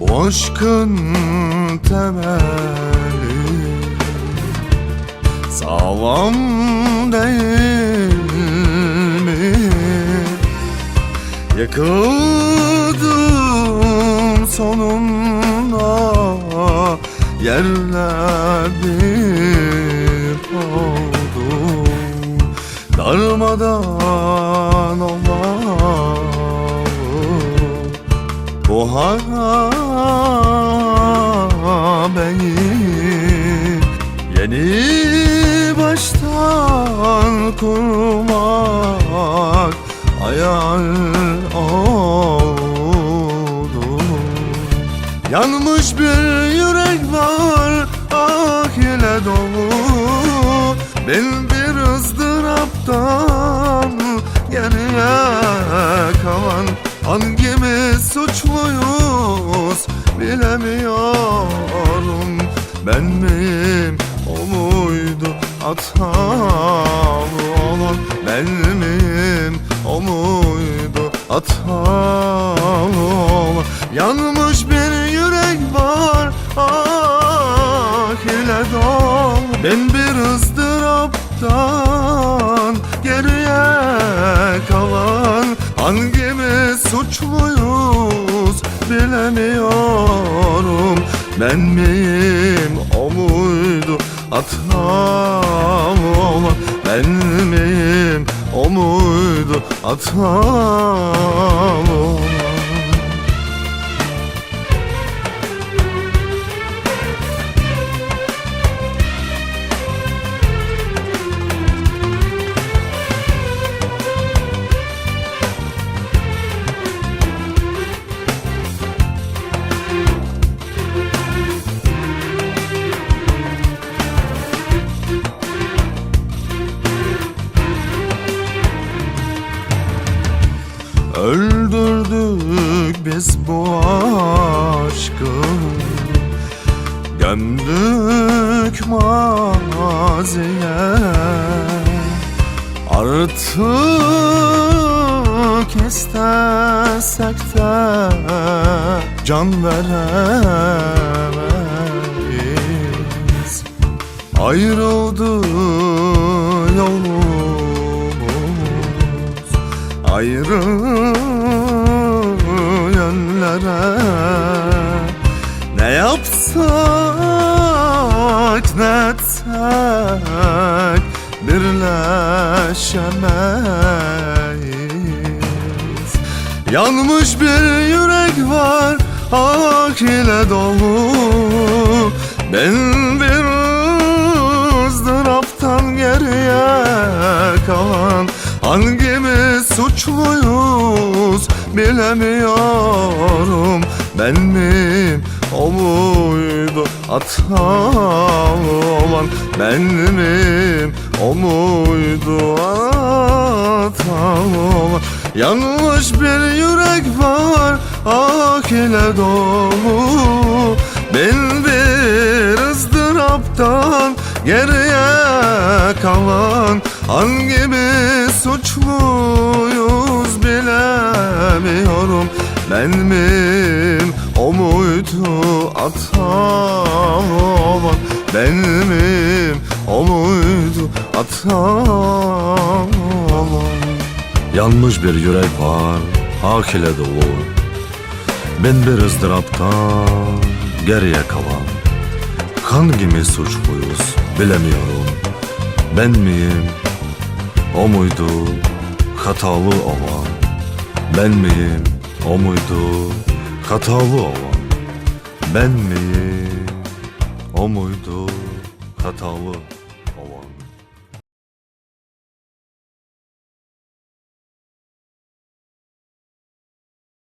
Bu aşkın temeli Sağlam değil mi? Yıkıldım sonunda Yerler bir oldu. Darmadan olan bu harabeyi Yeni baştan kurmak hayal oldu. Yanmış bir yürek var ah ile dolu. Ben bir ızdıraptan hatalı olan Ben miyim o muydu hatalı olan Yanmış bir yürek var ah ile dolu Ben bir ızdıraptan geriye kalan Hangimiz suçluyuz bilemiyorum. Ben miyim o muydu hatalı olan Ben miyim o muydu? Hatalı olan Öldürdük biz bu aşkı. Gömdük maziye. Artık istesek de Can veremeyiz. Ayrıldı yolumuz Ayrı yönlere Ne yapsak ne etsek Birleşemeyiz. Yanmış bir yürek var Ah ile dolu. Ben bilemiyorum. Ben miyim o muydu hatalı olan? Ben miyim o muydu hatalı olan? Yanmış bir yürek var ah ile dolu. Ben bir ızdıraptan geriye kalan Hangimiz suçluyuz bilemiyorum. Ben miyim o muydu hatalı olan Ben miyim o muydu hatalı olan Yanmış bir yürek var hak ile dolu. Ben bir ızdıraptan geriye kalan Hangimiz suçluyuz bilemiyorum. Ben miyim? O muydu? Hatalı olan. Ben miyim? O muydu? Hatalı olan. Ben miyim? O muydu? Hatalı